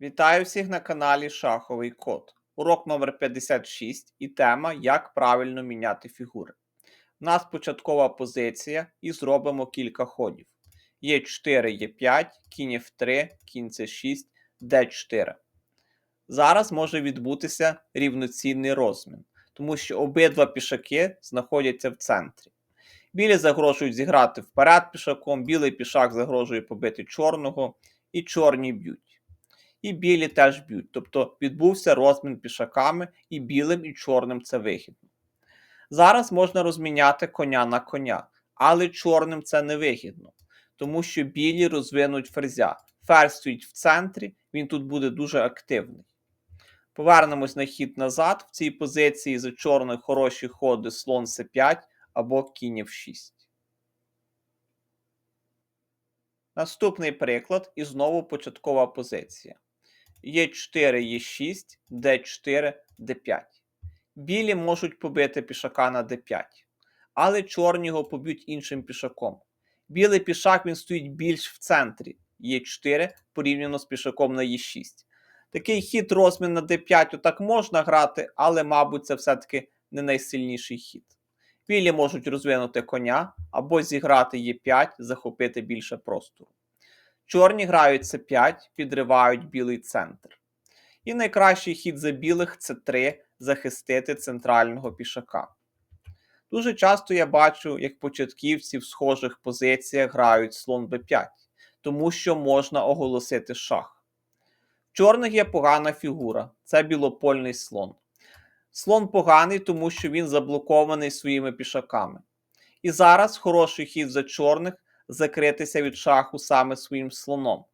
Вітаю всіх на каналі Шаховий Код. Урок номер 56 і тема Як правильно міняти фігури. У нас початкова позиція і зробимо кілька ходів. Є 4, є 5, кінь F3, кінь C6, D4. Зараз може відбутися рівноцінний розмін, тому що обидва пішаки знаходяться в центрі. Білі загрожують зіграти вперед пішаком, білий пішак загрожує побити чорного, і чорні б'ють і білі теж б'ють. Тобто відбувся розмін пішаками, і білим, і чорним це вигідно. Зараз можна розміняти коня на коня, але чорним це не вигідно, тому що білі розвинуть ферзя. Ферзь стоїть в центрі, він тут буде дуже активний. Повернемось на хід назад. В цій позиції за чорних хороші ходи слон С5 або кінь F6. Наступний приклад і знову початкова позиція. Е4, Е6, Д4, Д5. Білі можуть побити пішака на Д5, але чорні його поб'ють іншим пішаком. Білий пішак він стоїть більш в центрі Е4 порівняно з пішаком на Е6. Такий хід розмін на Д5 отак можна грати, але, мабуть, це все-таки не найсильніший хід. Білі можуть розвинути коня або зіграти Е5, захопити більше простору. Чорні грають С5, підривають білий центр. І найкращий хід за білих це 3 захистити центрального пішака. Дуже часто я бачу, як початківці в схожих позиціях грають слон Б5, тому що можна оголосити шах. В чорних є погана фігура це білопольний слон. Слон поганий, тому що він заблокований своїми пішаками. І зараз хороший хід за чорних закритися від шаху саме своїм слоном.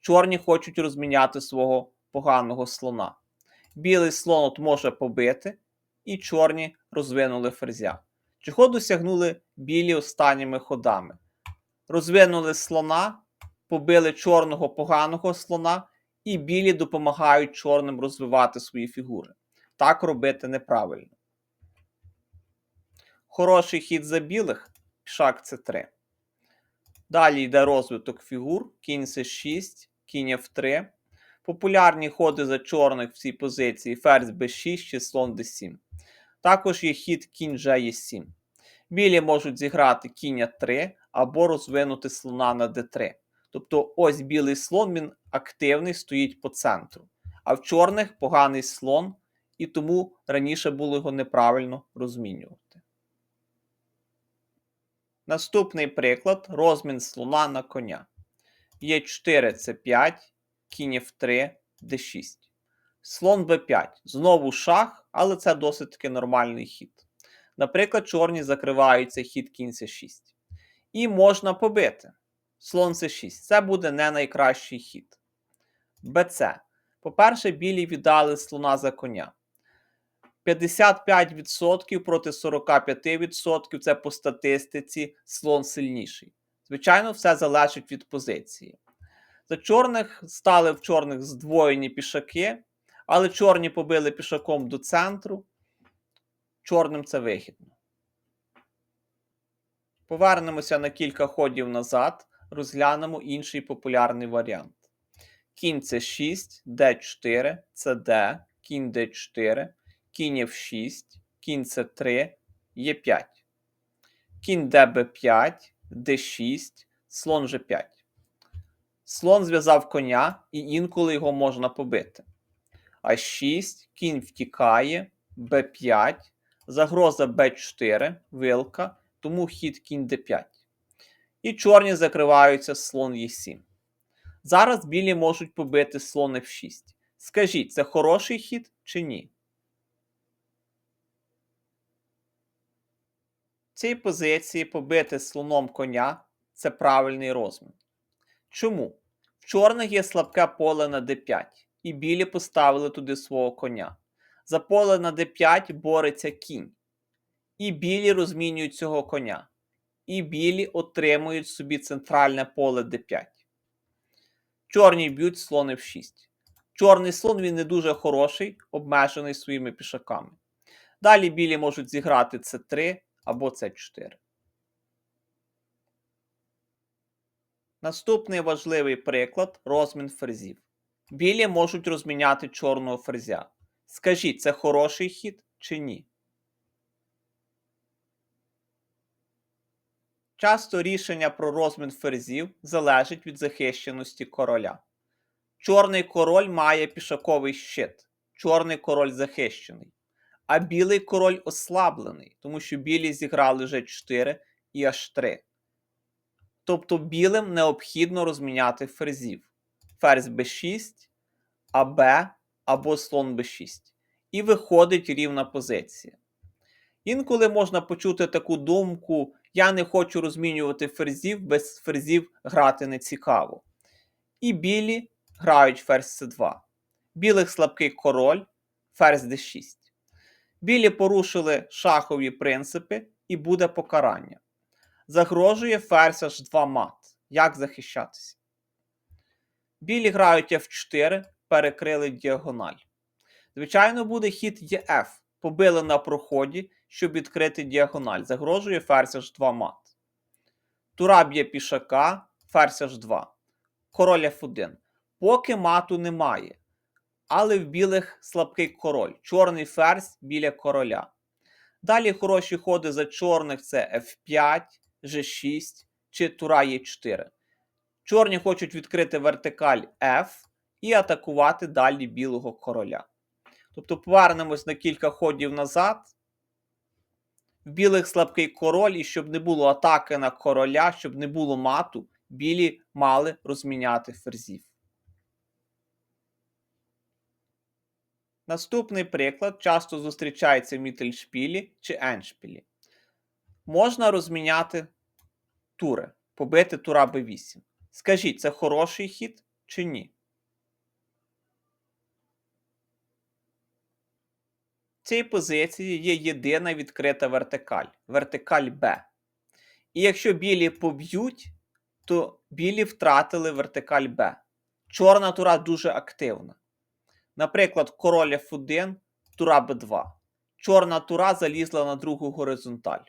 Чорні хочуть розміняти свого поганого слона. Білий слон от може побити, і чорні розвинули ферзя. Чого досягнули білі останніми ходами? Розвинули слона, побили чорного поганого слона, і білі допомагають чорним розвивати свої фігури. Так робити неправильно. Хороший хід за білих пішак С3. Далі йде розвиток фігур, кінь С6, кінь F3. Популярні ходи за чорних в цій позиції ферзь b6 чи слон d7. Також є хід кінь G7. Білі можуть зіграти кінь 3 або розвинути слона на d3. Тобто ось білий слон він активний стоїть по центру. А в чорних поганий слон, і тому раніше було його неправильно розмінювати. Наступний приклад розмін слона на коня. Є 4 це 5, кінь F3, D6. Слон B5. Знову шах, але це досить таки нормальний хід. Наприклад, чорні закриваються хід кінь C6. І можна побити. Слон C6. Це буде не найкращий хід. BC. По-перше, білі віддали слона за коня. 55% проти 45% це по статистиці слон сильніший. Звичайно, все залежить від позиції. За чорних стали в чорних здвоєні пішаки, але чорні побили пішаком до центру. Чорним це вигідно. Повернемося на кілька ходів назад, розглянемо інший популярний варіант. Кінь С6, Д4, ЦД, кінь Д4 кінь F6, кінь С3, Е5, кінь ДБ5, Д6, слон G5. Слон зв'язав коня, і інколи його можна побити. А6, кінь втікає, Б5, загроза Б4, вилка, тому хід кінь Д5. І чорні закриваються слон Е7. Зараз білі можуть побити слон F6. Скажіть, це хороший хід чи ні? Цій позиції побити слоном коня це правильний розмін. Чому? В чорних є слабке поле на d5, і білі поставили туди свого коня. За поле на d5 бореться кінь. І білі розмінюють цього коня. І білі отримують собі центральне поле d5. Чорні б'ють слон f6. Чорний слон він не дуже хороший, обмежений своїми пішаками. Далі білі можуть зіграти c3 або С4. Наступний важливий приклад розмін ферзів. Білі можуть розміняти чорного ферзя. Скажіть, це хороший хід чи ні? Часто рішення про розмін ферзів залежить від захищеності короля. Чорний король має пішаковий щит. Чорний король захищений. А білий король ослаблений, тому що білі зіграли G4 і H3. Тобто білим необхідно розміняти ферзів. Ферзь b6, АБ або слон b6. І виходить рівна позиція. Інколи можна почути таку думку: я не хочу розмінювати ферзів, без ферзів грати не цікаво. І білі грають ферзь c2. Білих слабкий король, ферзь d6. Білі порушили шахові принципи і буде покарання. Загрожує ферзь h2 мат. Як захищатися? Білі грають f4, перекрили діагональ. Звичайно, буде хід ЕФ. Побили на проході, щоб відкрити діагональ. Загрожує ферзь h2 мат. Тура б'є пішака, ферзь h2. Король f1. Поки мату немає. Але в білих слабкий король. Чорний ферзь біля короля. Далі хороші ходи за чорних це F5, G6 чи Тура Е4. Чорні хочуть відкрити вертикаль F і атакувати далі білого короля. Тобто повернемось на кілька ходів назад. В білих слабкий король, і щоб не було атаки на короля, щоб не було мату, білі мали розміняти ферзів. Наступний приклад часто зустрічається в мітельшпілі чи еншпілі. Можна розміняти тури, побити тура b8. Скажіть, це хороший хід чи ні? В цій позиції є єдина відкрита вертикаль вертикаль Б. І якщо білі поб'ють, то білі втратили вертикаль Б. Чорна тура дуже активна. Наприклад, король F1, тура Б2. Чорна тура залізла на другу горизонталь.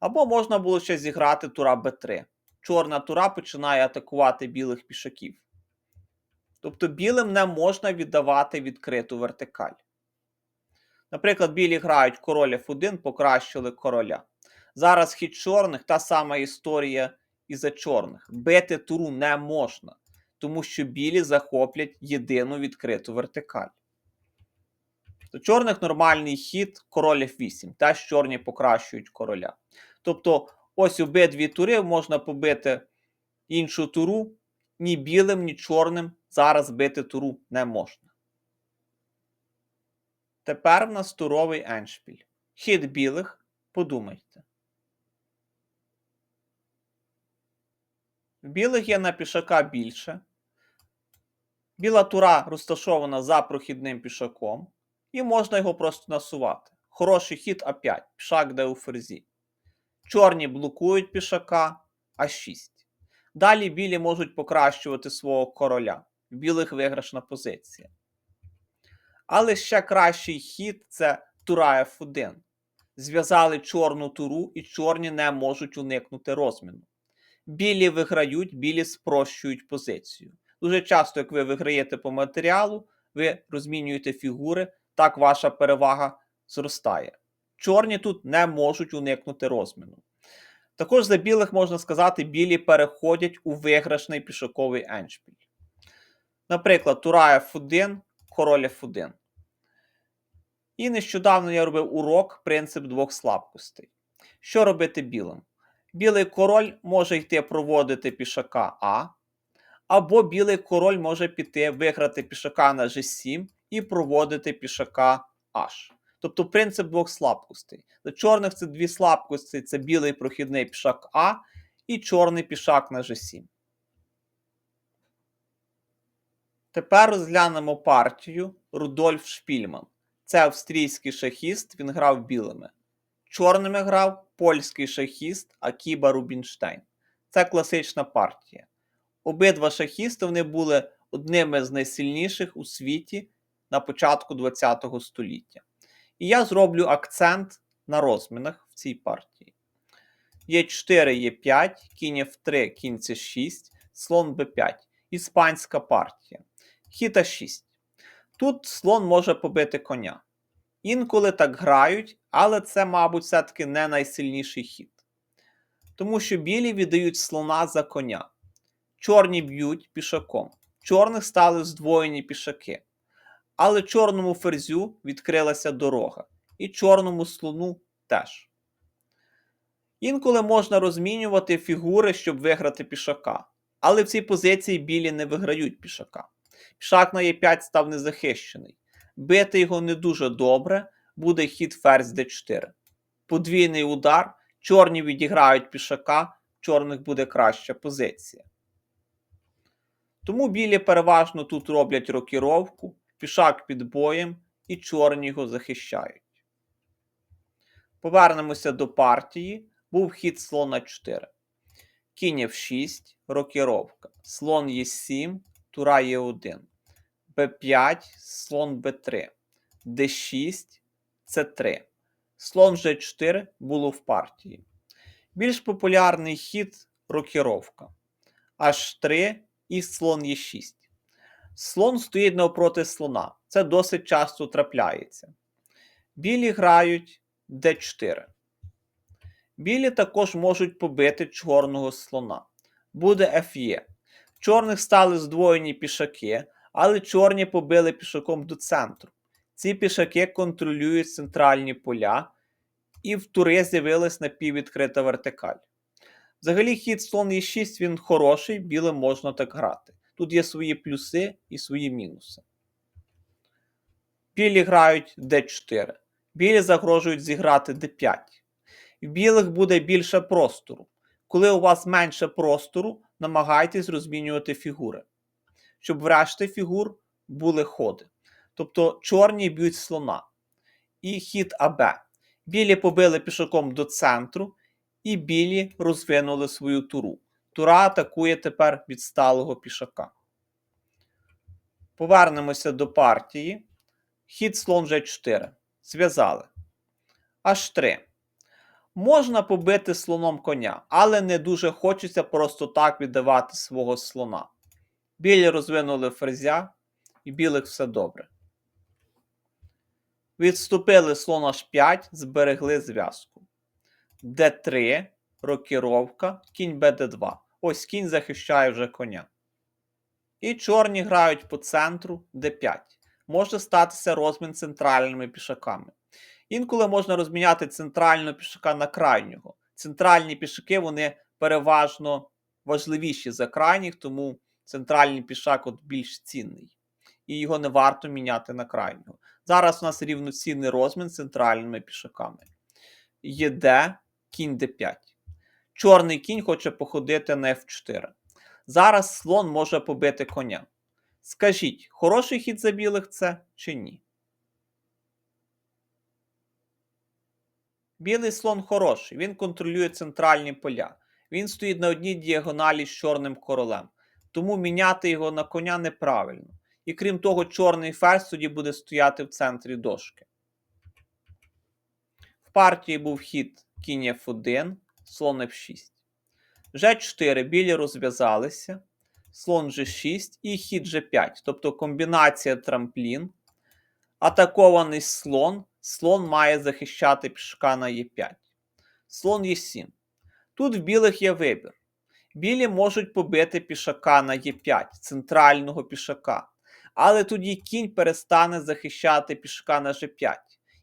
Або можна було ще зіграти тура Б3. Чорна тура починає атакувати білих пішаків. Тобто білим не можна віддавати відкриту вертикаль. Наприклад, білі грають король F1, покращили короля. Зараз хід чорних та сама історія і за чорних. Бити туру не можна, тому що білі захоплять єдину відкриту вертикаль. До чорних нормальний хід король F8. Теж чорні покращують короля. Тобто, ось обидві тури можна побити іншу туру, ні білим, ні чорним зараз бити туру не можна. Тепер в нас туровий еншпіль. Хід білих, подумайте. В білих є на пішака більше. Біла тура розташована за прохідним пішаком, і можна його просто насувати. Хороший хід А5, пішак де у ферзі. Чорні блокують пішака А6. Далі білі можуть покращувати свого короля. В білих виграшна позиція. Але ще кращий хід це тура F1. Зв'язали чорну туру, і чорні не можуть уникнути розміну. Білі виграють, білі спрощують позицію. Дуже часто, як ви виграєте по матеріалу, ви розмінюєте фігури, так ваша перевага зростає. Чорні тут не можуть уникнути розміну. Також за білих можна сказати, білі переходять у виграшний пішоковий еншпіль. Наприклад, тура F1, король F1. І нещодавно я робив урок принцип двох слабкостей. Що робити білим? Білий король може йти проводити пішака А, або білий король може піти виграти пішака на G7 і проводити пішака H. Тобто принцип двох слабкостей. Для чорних це дві слабкості: це білий прохідний пішак А і чорний пішак на G7. Тепер розглянемо партію Рудольф Шпільман. Це австрійський шахіст, він грав білими. Чорними грав польський шахіст Акіба Рубінштейн. Це класична партія. Обидва шахісти вони були одними з найсильніших у світі на початку ХХ століття. І я зроблю акцент на розмінах в цій партії. Є4, Є5, кінь F3, кінь С6, слон Б5. Іспанська партія. Хід А6. Тут слон може побити коня. Інколи так грають, але це, мабуть, все-таки не найсильніший хід. Тому що білі віддають слона за коня. Чорні б'ють пішаком. Чорних стали здвоєні пішаки. Але чорному ферзю відкрилася дорога. І чорному слону теж. Інколи можна розмінювати фігури, щоб виграти пішака. Але в цій позиції білі не виграють пішака. Пішак на Е5 став незахищений. Бити його не дуже добре, буде хід ферзь d4. Подвійний удар, чорні відіграють пішака, чорних буде краща позиція. Тому білі переважно тут роблять рокіровку, пішак під боєм і чорні його захищають. Повернемося до партії. Був хід слона 4. Кінь F6, рокіровка. Слон Е7, тура Е1. Б5, слон Б3. Д6, С3. Слон Ж4 було в партії. Більш популярний хід рокіровка. H3 і слон Е6. Слон стоїть навпроти слона. Це досить часто трапляється. Білі грають d4. Білі також можуть побити чорного слона. Буде ф'є. Чорних стали здвоєні пішаки, але чорні побили пішаком до центру. Ці пішаки контролюють центральні поля, і в тури з'явилась напіввідкрита вертикаль. Взагалі, хід слон Е6 він хороший, білим можна так грати. Тут є свої плюси і свої мінуси. Білі грають d4. Білі загрожують зіграти d5. В білих буде більше простору. Коли у вас менше простору, намагайтесь розмінювати фігури, щоб в решті фігур були ходи. Тобто чорні б'ють слона. І хід АБ. Білі побили пішаком до центру, і білі розвинули свою туру. Тура атакує тепер відсталого пішака. Повернемося до партії. Хід слон G4. Зв'язали. H3. Можна побити слоном коня, але не дуже хочеться просто так віддавати свого слона. Білі розвинули ферзя, і білих все добре. Відступили слон H5, зберегли зв'язку. D3, рокіровка, кінь bd2. Ось кінь захищає вже коня. І чорні грають по центру d5. Може статися розмін центральними пішаками. Інколи можна розміняти центрального пішака на крайнього. Центральні пішаки вони переважно важливіші за крайніх, тому центральний пішак от більш цінний. І його не варто міняти на крайнього. Зараз у нас рівноцінний розмін центральними пішаками. ЄД, кінь d5. Чорний кінь хоче походити на F4. Зараз слон може побити коня. Скажіть, хороший хід за білих це чи ні? Білий слон хороший, він контролює центральні поля. Він стоїть на одній діагоналі з чорним королем. Тому міняти його на коня неправильно. І крім того, чорний ферзь тоді буде стояти в центрі дошки. В партії був хід кінь F1, слон F6. G4 білі розв'язалися, слон G6 і хід G5, тобто комбінація трамплін. Атакований слон. Слон має захищати пішка на Е5. Слон Е7. Тут в білих є вибір. Білі можуть побити пішака на Е5, центрального пішака. Але тоді кінь перестане захищати пішака на G5,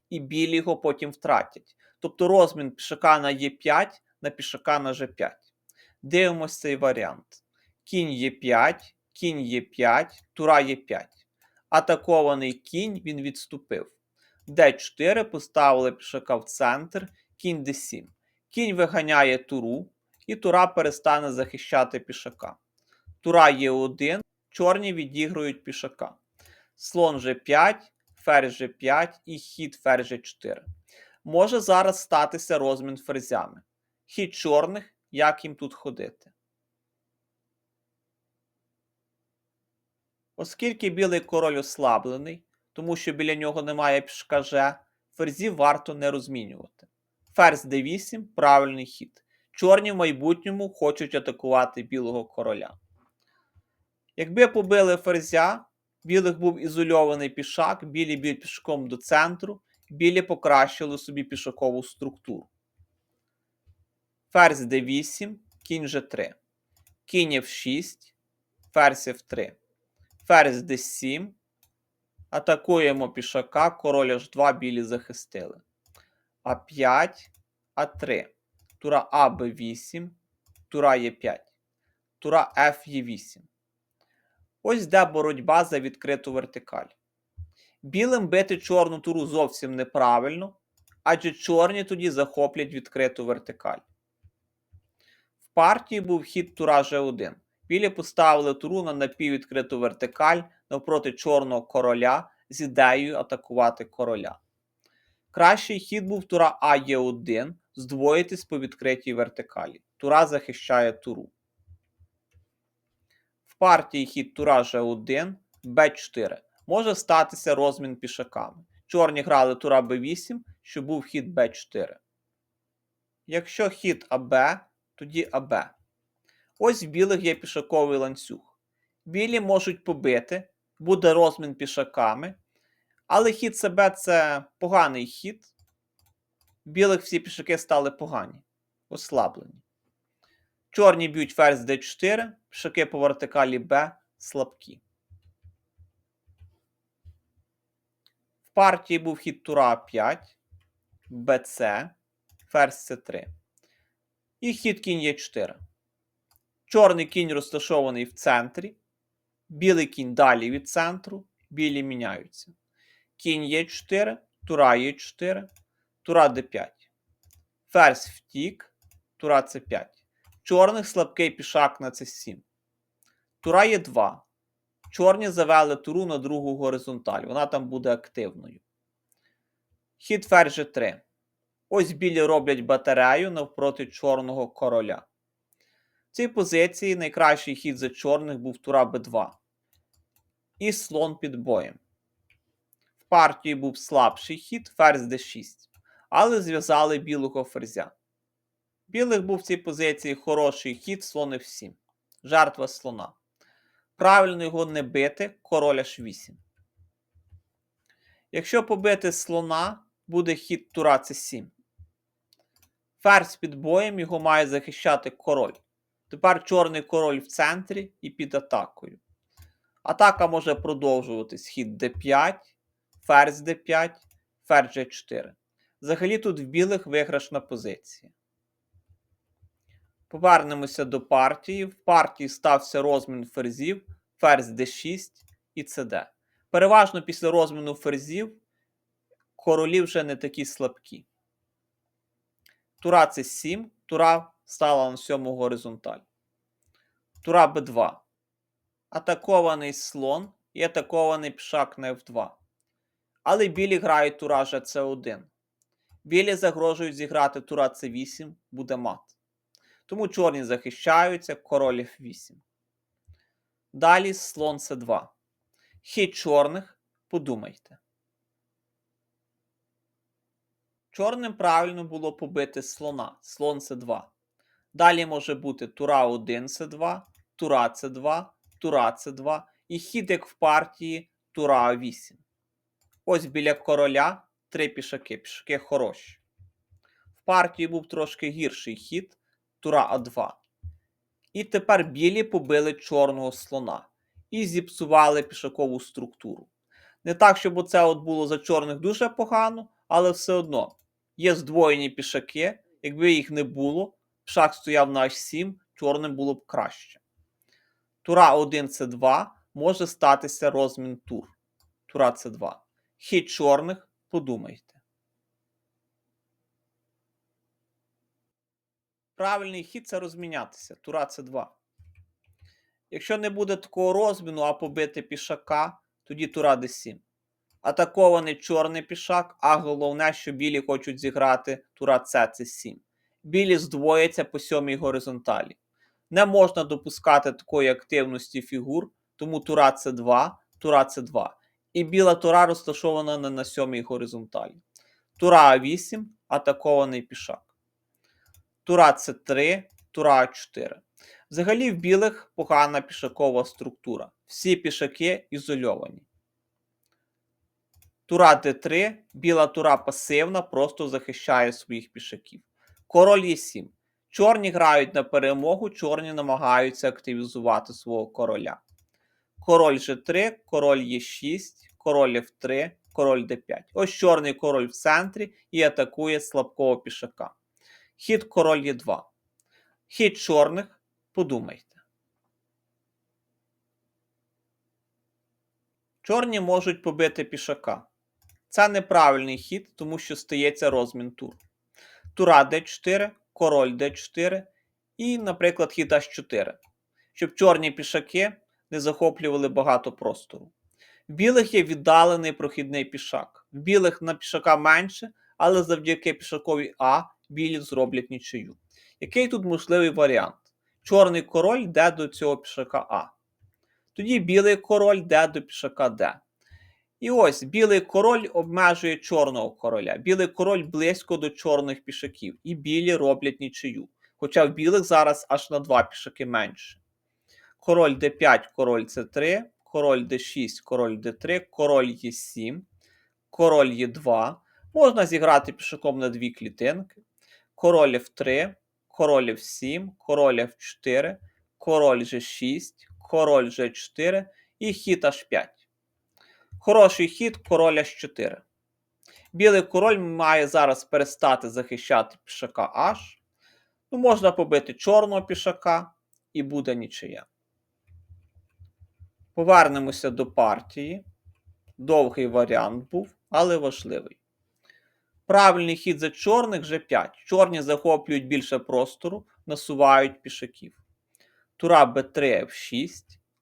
і білі його потім втратять. Тобто розмін пішака на Е5 на пішака на G5. Дивимось цей варіант. Кінь Е5, кінь Е5, тура Е5. Атакований кінь він відступив. d4 поставили пішака в центр, кінь d7. Кінь виганяє туру, і тура перестане захищати пішака. Тура є 1 чорні відігрують пішака. Слон G5, ферзь G5 і хід ферзь G4. Може зараз статися розмін ферзями. Хід чорних, як їм тут ходити. Оскільки білий король ослаблений, тому що біля нього немає пішка G, ферзів варто не розмінювати. Ферзь d8 правильний хід. Чорні в майбутньому хочуть атакувати білого короля. Якби побили ферзя, Білих був ізольований пішак, білі б'ють пішком до центру, білі покращили собі пішакову структуру. Ферзь d8, кінь g3. Кінь f6, ферзь f3. Ферзь d7. Атакуємо пішака, король h2, білі захистили. А5, А3. Тура А Б8, тура Е5. Тура Ф Е8. Ось де боротьба за відкриту вертикаль. Білим бити чорну туру зовсім неправильно, адже чорні тоді захоплять відкриту вертикаль. В партії був хід тура G1. Білі поставили туру на напіввідкриту вертикаль навпроти чорного короля з ідеєю атакувати короля. Кращий хід був тура А Е1 здвоїтись по відкритій вертикалі. Тура захищає туру. В партії хід тура G1, Б4. Може статися розмін пішаками. Чорні грали тура Б8, що був хід Б4. Якщо хід АБ, тоді АБ. Ось в білих є пішаковий ланцюг. Білі можуть побити, буде розмін пішаками. Але хід СБ це поганий хід. В Білих всі пішаки стали погані, ослаблені. Чорні б'ють ферзь d4, пішаки по вертикалі Б слабкі. Партії був хід тура А5, БЦ, ферзь С3. І хід кінь Е4. Чорний кінь розташований в центрі. Білий кінь далі від центру. Білі міняються. Кінь Е4, тура Е4, тура Д5. Ферзь втік, тура С5. Чорних слабкий пішак на С7. Тура Е2. Чорні завели туру на другу горизонталь. Вона там буде активною. Хід ферзь G3. Ось білі роблять батарею навпроти чорного короля. В цій позиції найкращий хід за чорних був тура Б2. І слон під боєм. В партії був слабший хід ферзь d6, але зв'язали білого ферзя. Білих був в цій позиції хороший хід слон f7. Жертва слона. Правильно його не бити, король h8. Якщо побити слона, буде хід тура c7. Ферзь під боєм його має захищати король. Тепер чорний король в центрі і під атакою. Атака може продовжуватись хід d5, ферзь d5, ферзь g4. Взагалі тут в білих виграшна позиція. Повернемося до партії. В партії стався розмін ферзів, ферзь d6 і cd. Переважно після розміну ферзів королі вже не такі слабкі. Тура це 7, тура стала на сьому горизонталь. Тура Б2. Атакований слон і атакований пішак на F2. Але білі грають тура С1. Білі загрожують зіграти тура С8, буде мат. Тому чорні захищаються, король F8. Далі слон С2. Хід чорних, подумайте. Чорним правильно було побити слона, слон С2. Далі може бути тура 1 С2, тура С2, тура С2 і хід як в партії тура А8. Ось біля короля три пішаки, пішаки хороші. В партії був трошки гірший хід тура А2. І тепер білі побили чорного слона і зіпсували пішакову структуру. Не так, щоб оце от було за чорних дуже погано, але все одно є здвоєні пішаки. Якби їх не було, пішак стояв на H7, чорним було б краще. Тура 1 С2 може статися розмін тур. Тура С2. Хід чорних подумайте. Правильний хід це розмінятися. Тура С2. Якщо не буде такого розміну, а побити пішака, тоді тура d7. Атакований чорний пішак, а головне, що білі хочуть зіграти тура С це 7. Білі здвояться по сьомій горизонталі. Не можна допускати такої активності фігур, тому тура С2, тура С2. І біла тура розташована не на сьомій горизонталі. Тура А8, атакований пішак. Тура С3, тура А4. Взагалі в білих погана пішакова структура. Всі пішаки ізольовані. Тура d3, біла тура пасивна, просто захищає своїх пішаків. Король Е7. Чорні грають на перемогу, чорні намагаються активізувати свого короля. Король G3, король Е6, король F3, король d5. Ось чорний король в центрі і атакує слабкого пішака. Хід король Е2. Хід чорних, подумайте. Чорні можуть побити пішака. Це неправильний хід, тому що стається розмін тур. Тура d4, король d4 і, наприклад, хід h4, щоб чорні пішаки не захоплювали багато простору. В білих є віддалений прохідний пішак. В білих на пішака менше, але завдяки пішакові А білі зроблять нічию. Який тут можливий варіант? Чорний король йде до цього пішака А. Тоді білий король йде до пішака Д. І ось білий король обмежує чорного короля. Білий король близько до чорних пішаків, і білі роблять нічию. Хоча в білих зараз аж на два пішаки менше. Король d5, король c3, король d6, король d3, король e7, король e2. Можна зіграти пішаком на дві клітинки. Король f3, король f7, король f4, король g6, король g4 і хід h5. Хороший хід король h4. Білий король має зараз перестати захищати пішака H. Ну, можна побити чорного пішака і буде нічия. Повернемося до партії. Довгий варіант був, але важливий. Правильний хід за чорних G5. Чорні захоплюють більше простору, насувають пішаків. Тура b3 f6,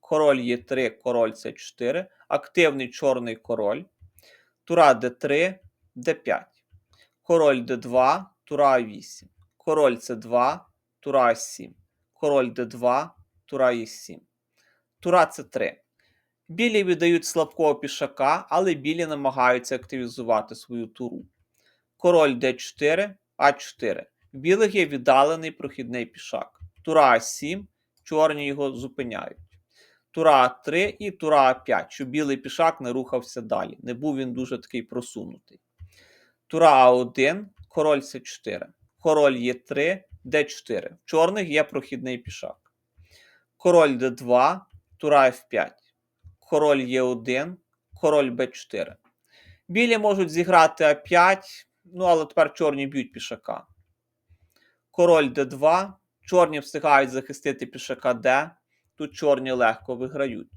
король Е3, король С4, активний чорний король. Тура d3, d5. Король d2, тура 8. Король c2, тура 7. Король d2, тура e7. Тура c3. Білі віддають слабкого пішака, але білі намагаються активізувати свою туру. Король d4, а4. В білих є віддалений прохідний пішак. Тура а7, чорні його зупиняють. Тура А3 і Тура А5, щоб білий пішак не рухався далі. Не був він дуже такий просунутий. Тура А1, король С4. Король Е3, Д4. В чорних є прохідний пішак. Король Д2, Тура F5. Король Е1, король Б4. Білі можуть зіграти А5, ну але тепер чорні б'ють пішака. Король Д2. Чорні встигають захистити пішака Д. Тут чорні легко виграють.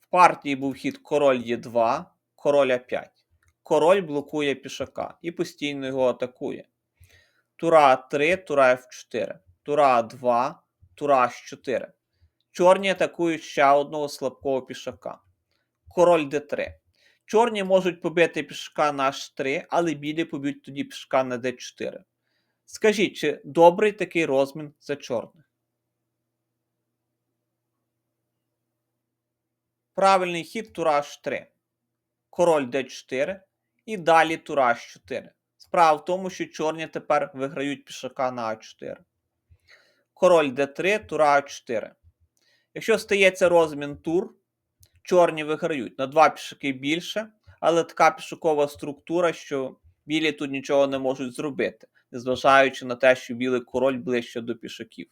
В партії був хід король Е2, король А5. Король блокує пішака і постійно його атакує. Тура А3, тура F4, тура А2, тура H4. Чорні атакують ще одного слабкого пішака. Король Д3. Чорні можуть побити пішака на H3, але білі поб'ють тоді пішака на D4. Скажіть, чи добрий такий розмін за чорних? Правильний хід тура H3. Король d4 і далі тура H4. Справа в тому, що чорні тепер виграють пішака на А4. Король d3, тура А4. Якщо стається розмін тур, чорні виграють на два пішаки більше, але така пішакова структура, що білі тут нічого не можуть зробити, незважаючи на те, що білий король ближче до пішаків.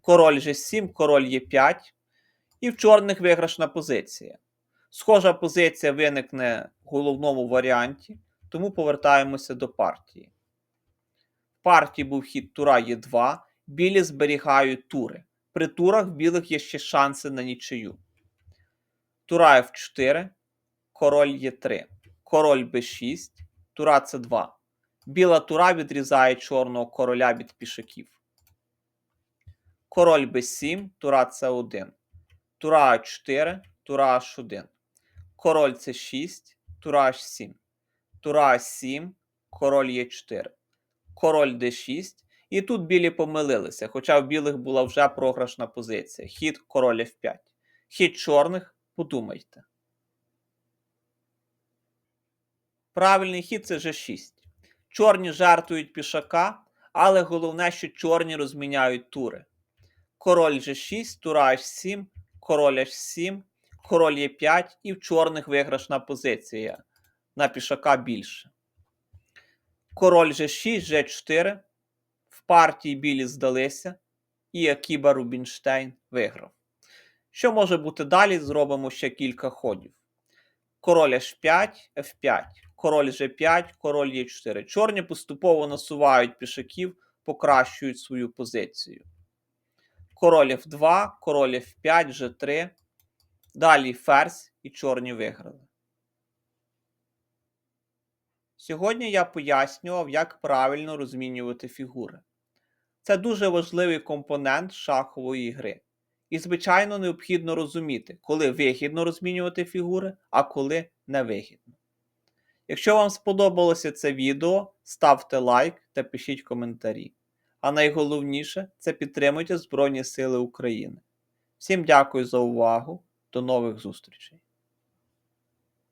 Король G7, король Е5. І в чорних виграшна позиція. Схожа позиція виникне в головному варіанті, тому повертаємося до партії. В партії був хід тура Е2, білі зберігають тури. При турах білих є ще шанси на нічию. Тура F4, король Е3, король Б6, тура С2. Біла тура відрізає чорного короля від пішаків. Король Б7, тура С1. Тура А4, Тура H1. Король С6, Тура H7. Тура А7, король Е4. Король Д6. І тут білі помилилися, хоча в білих була вже програшна позиція. Хід король F5. Хід чорних, подумайте. Правильний хід це G6. Чорні жартують пішака, Але головне, що чорні розміняють тури. Король G6, тура H7, король H7, король Е5 і в чорних виграшна позиція. На пішака більше. Король G6, G4. В партії білі здалися, і Акіба Рубінштейн виграв. Що може бути далі? Зробимо ще кілька ходів. Король H5, F5, король G5, король Е4. Чорні поступово насувають пішаків, покращують свою позицію. Король F2, король F5, G3. Далі ферзь і чорні виграли. Сьогодні я пояснював, як правильно розмінювати фігури. Це дуже важливий компонент шахової гри. І, звичайно, необхідно розуміти, коли вигідно розмінювати фігури, а коли невигідно. Якщо вам сподобалося це відео, ставте лайк та пишіть коментарі. А найголовніше це підтримуйте Збройні Сили України. Всім дякую за увагу. До нових зустрічей!